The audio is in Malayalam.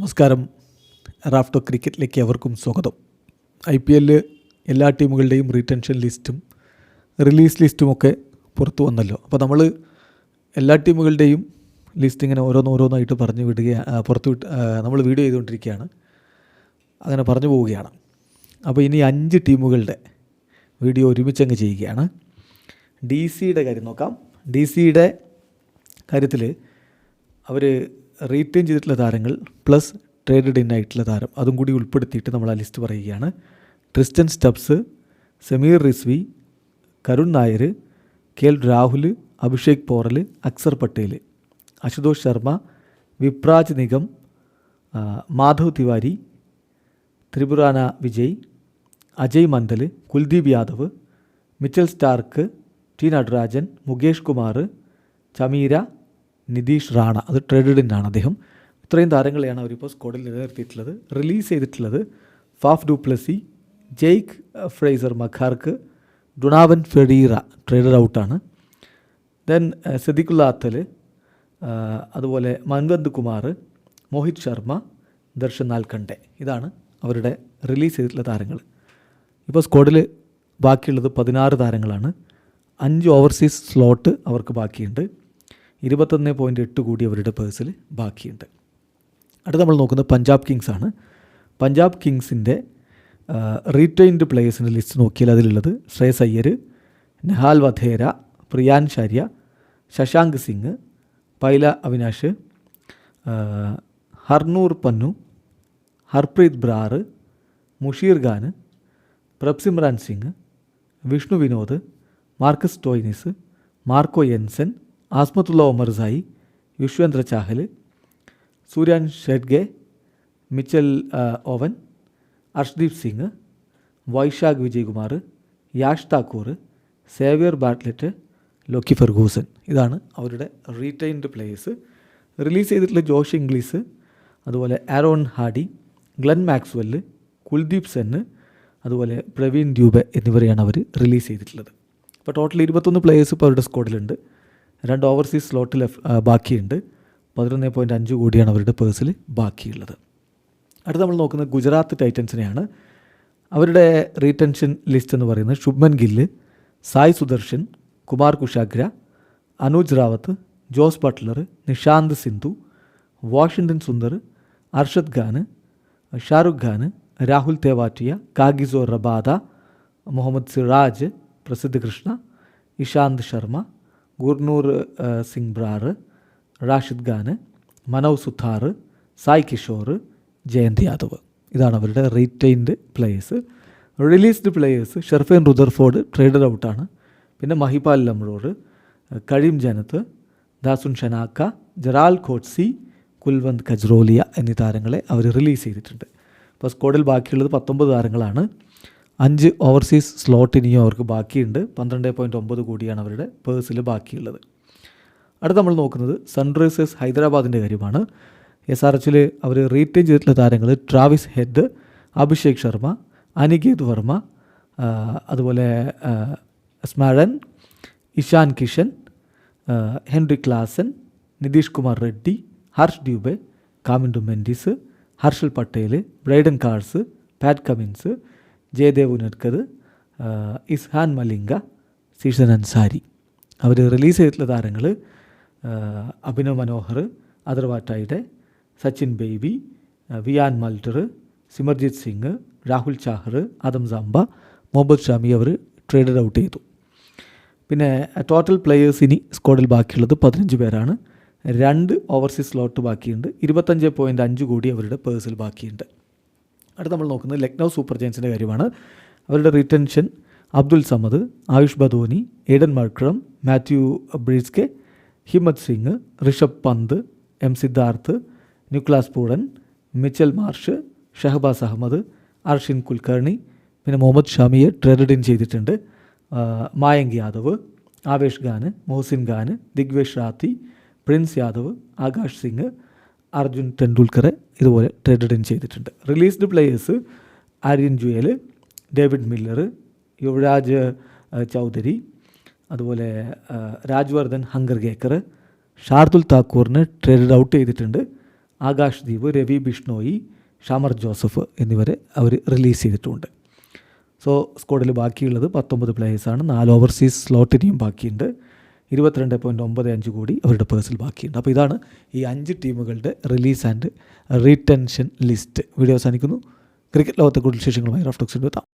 നമസ്കാരം. റാഫ്റ്റോ ക്രിക്കറ്റിലേക്ക് എവർക്കും സ്വാഗതം. ഐ പി എല്ലിൽ എല്ലാ ടീമുകളുടെയും റീടെൻഷൻ ലിസ്റ്റും റിലീസ് ലിസ്റ്റുമൊക്കെ പുറത്തു വന്നല്ലോ. അപ്പോൾ നമ്മൾ എല്ലാ ടീമുകളുടെയും ലിസ്റ്റ് ഇങ്ങനെ ഓരോന്നോരോന്നായിട്ട് പറഞ്ഞു വിടുക പുറത്തു വിട്ട് നമ്മൾ വീഡിയോ ചെയ്തുകൊണ്ടിരിക്കുകയാണ്. അങ്ങനെ പറഞ്ഞു പോവുകയാണ്. അപ്പോൾ ഇനി അഞ്ച് ടീമുകളുടെ വീഡിയോ ഒരുമിച്ച് അങ്ങ് ചെയ്യുകയാണ്. ഡി സിയുടെ കാര്യം നോക്കാം. ഡി സിയുടെ കാര്യത്തിൽ അവർ റീറ്റെയിൻ ചെയ്തിട്ടുള്ള താരങ്ങൾ പ്ലസ് ട്രേഡഡ് ഇൻ ആയിട്ടുള്ള താരം അതും കൂടി ഉൾപ്പെടുത്തിയിട്ട് നമ്മൾ ആ ലിസ്റ്റ് പറയുകയാണ്. Tristan Stubbs Sameer Rizvi Karun Nair K L Rahul Abhishek Porel Axar Patel Ashutosh Sharma Vipraj Nigam Madhav Tiwari Tripurana Vijay Ajay Mandal Kuldeep Yadav Mitchell Starc T Natarajan Mukesh Kumar Chameera Nitish Rana അത് ട്രേഡിഡിന്റാണ് അദ്ദേഹം. ഇത്രയും താരങ്ങളെയാണ് അവരിപ്പോൾ സ്ക്വാഡിൽ നിലനിർത്തിയിട്ടുള്ളത്. റിലീസ് ചെയ്തിട്ടുള്ളത് Faf du Plessis Jake Fraser McGurk Donovan Ferreira traded ഔട്ടാണ് then Sediqullah Atal അതുപോലെ മൻവന്ത് കുമാർ മോഹിത് ശർമ്മ ദർശൻ നാൽക്കണ്ടെ ഇതാണ് അവരുടെ റിലീസ് ചെയ്തിട്ടുള്ള താരങ്ങൾ. ഇപ്പോൾ സ്ക്വാഡിൽ ബാക്കിയുള്ളത് പതിനാറ് താരങ്ങളാണ്. അഞ്ച് ഓവർസീസ് സ്ലോട്ട് അവർക്ക് ബാക്കിയുണ്ട്. ഇരുപത്തൊന്ന് പോയിന്റ് എട്ട് കൂടി അവരുടെ പേഴ്സിൽ ബാക്കിയുണ്ട്. അടുത്ത നമ്മൾ നോക്കുന്നത് പഞ്ചാബ് കിങ്സ് ആണ്. പഞ്ചാബ് കിങ്സിന്റെ റീറ്റെയിൻഡ് പ്ലേയേഴ്സിന്റെ ലിസ്റ്റ് നോക്കിയാൽ അതിലുള്ളത് Shreyas Iyer Nehal Wadhera Priyansh Arya Shashank Singh Pyla Avinash Harnoor Pannu Harpreet Brar Musheer Khan Prabhsimran Singh Vishnu Vinod Marcus Stoinis Marco Jansen Azmatullah Omarzai Yuzvendra Chahal Suryansh Shedge Mitchell Owen Arshdeep Singh Vyshak Vijaykumar Yash Thakur Xavier Bartlett Lockie Ferguson ഇതാണ് അവരുടെ റീറ്റൈൻഡ് പ്ലേയേഴ്സ്. റിലീസ് ചെയ്തിട്ടുള്ള ജോഷ് ഇംഗ്ലീസ് അതുപോലെ Aaron Hardie Glenn Maxwell Kuldeep Sen അതുപോലെ പ്രവീൺ ദ്യൂബ എന്നിവരെയാണ് അവർ റിലീസ് ചെയ്തിട്ടുള്ളത്. അപ്പോൾ ടോട്ടൽ ഇരുപത്തൊന്ന് പ്ലേയേഴ്സ് ഇപ്പോൾ അവരുടെ സ്ക്വാഡിലുണ്ട്. രണ്ട് ഓവർസീസ് സ്ലോട്ടിൽ ബാക്കിയുണ്ട്. പതിനൊന്ന് പോയിന്റ് അഞ്ച് കോടിയാണ് അവരുടെ പേഴ്സിൽ ബാക്കിയുള്ളത്. അടുത്ത നമ്മൾ നോക്കുന്നത് ഗുജറാത്ത് ടൈറ്റൻസിനെയാണ്. അവരുടെ റീടെൻഷൻ ലിസ്റ്റ് എന്ന് പറയുന്നത് Shubman Gill Sai Sudharsan Kumar Kushagra Anuj Rawat Jos Buttler Nishant Sindhu Washington Sundar Arshad Khan Shahrukh Khan Rahul Tewatia Kagiso Rabada Mohammed Siraj Prasidh Krishna Ishant Sharma Gurnoor Singh Brar Rashid Khan Manav Suthar Sai Kishore Jayant Yadav. ഇതാണ് അവരുടെ retained players. Released players Sherfane Rutherford traded ഔട്ടാണ്. പിന്നെ മഹിപാൽ ലംറോർ കഴിം ജനത്ത് ദാസുൻ ഷനാക്ക ജറാൽ ഖോട്സി കുൽവന്ത് ഖജ്റോലിയ എന്നീ താരങ്ങളെ അവർ റിലീസ് ചെയ്തിട്ടുണ്ട്. അപ്പോൾ സ്ക്വാഡിൽ ബാക്കിയുള്ളത് പത്തൊമ്പത് താരങ്ങളാണ്. അഞ്ച് ഓവർസീസ് സ്ലോട്ട് ഇനിയും അവർക്ക് ബാക്കിയുണ്ട്. പന്ത്രണ്ട് പോയിന്റ് ഒമ്പത് കോടിയാണ് അവരുടെ പേഴ്സിൽ ബാക്കിയുള്ളത്. അടുത്ത നമ്മൾ നോക്കുന്നത് സൺറൈസേഴ്സ് ഹൈദരാബാദിന്റെ കാര്യമാണ്. എസ് ആർ എച്ചിൽ അവർ റീറ്റെയിൻ ചെയ്തിട്ടുള്ള താരങ്ങൾ ട്രാവിസ് ഹെഡ് അഭിഷേക് ശർമ്മ അനികേത് വർമ്മ അതുപോലെ Smaran Ishan Kishan Heinrich Klaasen Nitish Kumar Reddy Harsh Dubey Kamindu Mendis Harshal Patel Brydon Carse Pat Cummins Jaydev Unadkat Eshan Malinga Zeeshan Ansari അവർ റിലീസ് ചെയ്തിട്ടുള്ള താരങ്ങൾ Abhinav Manohar അതർവാറ്റായുടെ Sachin Baby Wiaan Mulder Simarjeet Singh Rahul Chahar Adam Zampa Mohammed Shami അവർ ട്രേഡഡ് ഔട്ട് ചെയ്തു. പിന്നെ ടോട്ടൽ പ്ലെയേഴ്സ് ഇനി സ്ക്വാഡിൽ ബാക്കിയുള്ളത് പതിനഞ്ച് പേരാണ്. രണ്ട് ഓവർസീസ് സ്ലോട്ട് ബാക്കിയുണ്ട്. ഇരുപത്തഞ്ച് പോയിന്റ് അഞ്ച് കോടി അവരുടെ പേഴ്സിൽ ബാക്കിയുണ്ട്. അടുത്ത് നമ്മൾ നോക്കുന്നത് ലക്നൗ സൂപ്പർ ജയൻസിന്റെ കാര്യമാണ്. അവരുടെ retention Abdul Samad Ayush Badoni Aiden Markram Matthew Breetzke Himmat Singh Rishabh Pant M Siddharth Nicholas Pooran Mitchell Marsh Shahbaz Ahmed Arshin Kulkarni പിന്നെ മുഹമ്മദ് ഷമിയെ ട്രേഡഡ് ഇൻ ചെയ്തിട്ടുണ്ട് മായങ്ക് യാദവ് ആവേഷ് ഖാന് മോഹസിൻ ഖാന് ദിഗ്വേഷ് റാത്തി പ്രിൻസ് യാദവ് ആകാശ് സിംഗ് അർജുൻ ടെണ്ടുൽക്കറെ ഇതുപോലെ ട്രേഡഡ് ഇൻ ചെയ്തിട്ടുണ്ട്. Released players Aryan Juyal David Miller Yuvraj Chaudhary അതുപോലെ രാജ്വർദ്ധൻ ഹങ്കർ ഗേക്കർ ഷാർദുൽ താക്കൂറിന് ട്രേഡഡ് ഔട്ട് ചെയ്തിട്ടുണ്ട്. ആകാശ് ദീപ് രവി ബിഷ്ണോയി ഷാമർ ജോസഫ് എന്നിവരെ അവർ റിലീസ് ചെയ്തിട്ടുണ്ട്. സോ സ്ക്വാഡിൽ ബാക്കിയുള്ളത് പത്തൊമ്പത് പ്ലേയേഴ്സാണ് നാല് ഓവർസീസ് സ്ലോട്ടിനെയും ബാക്കിയുണ്ട്. ഇരുപത്തിരണ്ട് പോയിന്റ് ഒമ്പത് അഞ്ച് കോടി അവരുടെ പേഴ്സിൽ ബാക്കിയുണ്ട്. അപ്പോൾ ഇതാണ് ഈ അഞ്ച് ടീമുകളുടെ release and retention list. Video അവസാനിക്കുന്നു. ക്രിക്കറ്റ് ലോകത്തെ കൂടുതൽ വിശേഷങ്ങളുമായി റഫ്റ്റോക്സിന്റെ എത്താം.